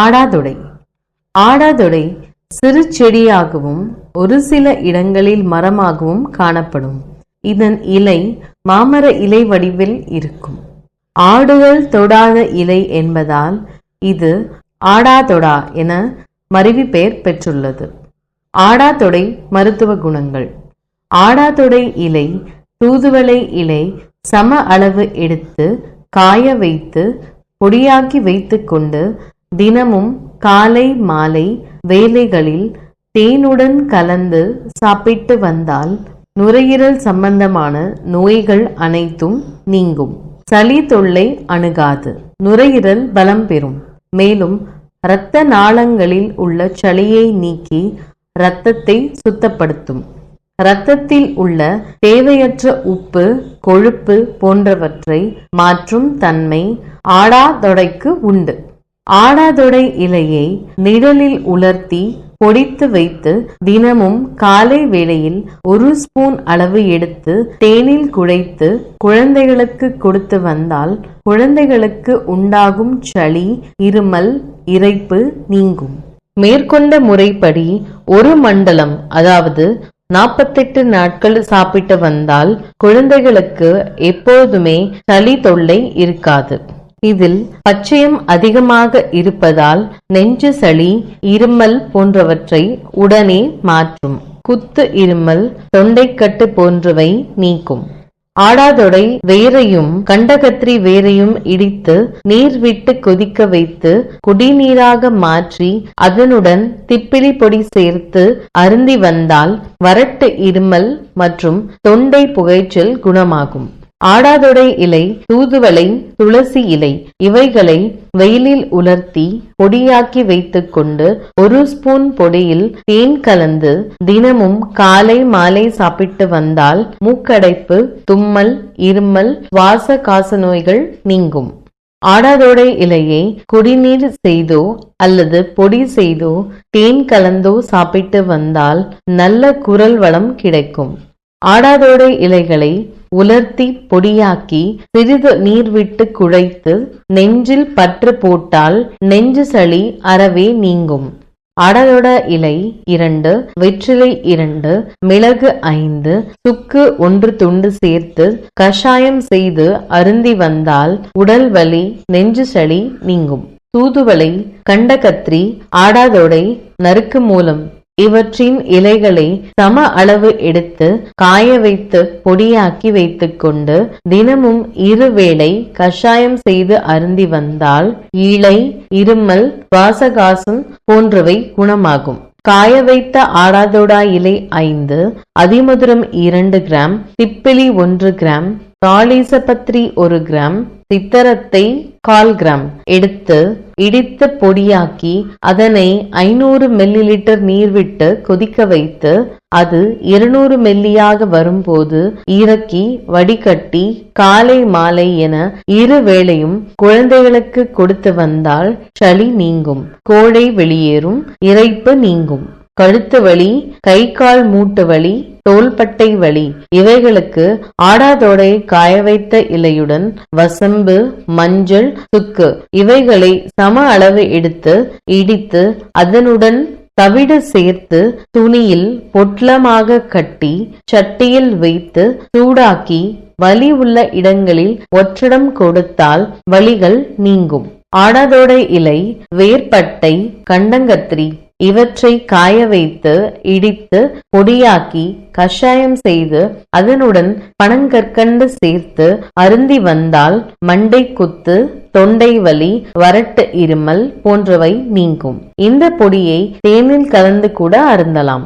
ஆடாதொடை. ஆடாதொடை சிறு செடியாகவும் ஒரு சில இடங்களில் மரமாகவும் காணப்படும். இதன் இலை மாமர இலை வடிவில் இருக்கும். ஆடுகள் தொடாத இலை என்பதால் இது ஆடாதொடா என மருவி பெயர் பெற்றுள்ளது. ஆடாதொடை மருத்துவ குணங்கள். ஆடாதொடை இலை தூதுவளை இலை சம அளவு எடுத்து காய வைத்து பொடியாக்கி வைத்துக்கொண்டு தினமும் காலை மாலை வேலைகளில் தேனுடன் கலந்து சாப்பிட்டு வந்தால் நுரையீரல் சம்பந்தமான நோய்கள் அனைத்தும் நீங்கும். சளி தொல்லை அணுகாது. நுரையீரல் பலம் பெறும். மேலும் இரத்த நாளங்களில் உள்ள சளியை நீக்கி இரத்தத்தை சுத்தப்படுத்தும். இரத்தத்தில் உள்ள தேவையற்ற உப்பு கொழுப்பு போன்றவற்றை மாற்றும் தன்மை ஆடாதொடைக்கு உண்டு. ஆடாதொடை இலையை நிழலில் உலர்த்தி பொடித்து வைத்து தினமும் காலை வேளையில் ஒரு ஸ்பூன் அளவு எடுத்து தேனில் குழைத்து குழந்தைகளுக்கு கொடுத்து வந்தால் குழந்தைகளுக்கு உண்டாகும் சளி இருமல் இரைப்பு நீங்கும். மேற்கொண்ட முறைப்படி ஒரு மண்டலம் அதாவது நாற்பத்தெட்டு நாட்கள் சாப்பிட்டு வந்தால் குழந்தைகளுக்கு எப்போதுமே சளி தொல்லை இருக்காது. இதில் பச்சையம் அதிகமாக இருப்பதால் நெஞ்சு சளி இருமல் போன்றவற்றை உடனே மாற்றும். குத்து இருமல் தொண்டைக்கட்டு போன்றவை நீக்கும். ஆடாதொடை வேரையும் கண்டகத்திரி வேரையும் இடித்து நீர் விட்டு கொதிக்க வைத்து குடிநீராக மாற்றி அதனுடன் திப்பிலி பொடி சேர்த்து அருந்தி வந்தால் வறட்டு இருமல் மற்றும் தொண்டை புகைச்சல் குணமாகும். ஆடாதொடை இலை தூதுவளை துளசி இலை இவைகளை வெயிலில் உலர்த்தி பொடியாக்கி வைத்துக்கொண்டு ஒரு ஸ்பூன் பொடியில் தேன் கலந்து தினமும் காலை மாலை சாப்பிட்டு வந்தால் மூக்கடைப்பு தும்மல் இருமல் சுவாச காச நோய்கள் நீங்கும். ஆடாதோடை இலையை குடிநீர் செய்தோ அல்லது பொடி செய்தோ தேன் கலந்தோ சாப்பிட்டு வந்தால் நல்ல குரல் வளம் கிடைக்கும். ஆடாதோடை இலைகளை உலர்த்தி பொடியாக்கி சிறிது நீர் விட்டு குழைத்து நெஞ்சில் பற்று போட்டால் நெஞ்சு சளி அறவே நீங்கும். அடலொட இலை இரண்டு வெற்றிலை இரண்டு மிளகு ஐந்து சுக்கு ஒன்று துண்டு சேர்த்து கஷாயம் செய்து அருந்தி வந்தால் உடல் வலி நெஞ்சு சளி நீங்கும். தூதுவளை கண்டகத்திரி ஆடாதொடை நறுக்கு மூலம் இவற்றின் இலைகளை சம அளவு எடுத்து காய வைத்து பொடியாக்கி வைத்துக்கொண்டு தினமும் இருவேளை கஷாயம் செய்து அருந்தி வந்தால் இலை இருமல் சுவாசகாசம் போன்றவை குணமாகும். காய வைத்த ஆடாதோடா இலை ஐந்து அதிமதுரம் இரண்டு கிராம் திப்பிலி ஒன்று கிராம் காளீசபத்ரி ஒரு கிராம் சித்தரத்தை கால் கிராம் எடுத்து இடித்து பொடியாக்கி அதனை ஐநூறு மில்லி லிட்டர் நீர் விட்டு கொதிக்க வைத்து அது இருநூறு மெல்லியாக வரும்போது இறக்கி வடிகட்டி காலை மாலை என இரு வேளையும் குழந்தைகளுக்கு கொடுத்து வந்தால் சளி நீங்கும். கோழை வெளியேறும் இறைப்பு நீங்கும். கழுத்து வலி கை கால் மூட்டு வலி தோள்பட்டை வலி. இவைகளுக்கு ஆடாதோடை காய வைத்த இலையுடன் வசம்பு மஞ்சள் சுக்கு இவைகளை சம அளவு எடுத்து இடித்து அதனுடன் தவிடு சேர்த்து துணியில் பொட்லமாக கட்டி சட்டியில் வைத்து சூடாக்கி வலி உள்ள இடங்களில் ஒற்றடம் கொடுத்தால் வலிகள் நீங்கும். ஆடாதோடை இலை வேர்பட்டை கண்டங்கத்திரி இவற்றை காய வைத்து இடித்து பொடியாக்கி கஷாயம் செய்து அதனுடன் பனங்கற்கண்டு சேர்த்து அருந்தி வந்தால் மண்டை குத்து தொண்டை வலி வறட்டு இருமல் போன்றவை நீங்கும். இந்த பொடியை தேனில் கலந்து கூட அருந்தலாம்.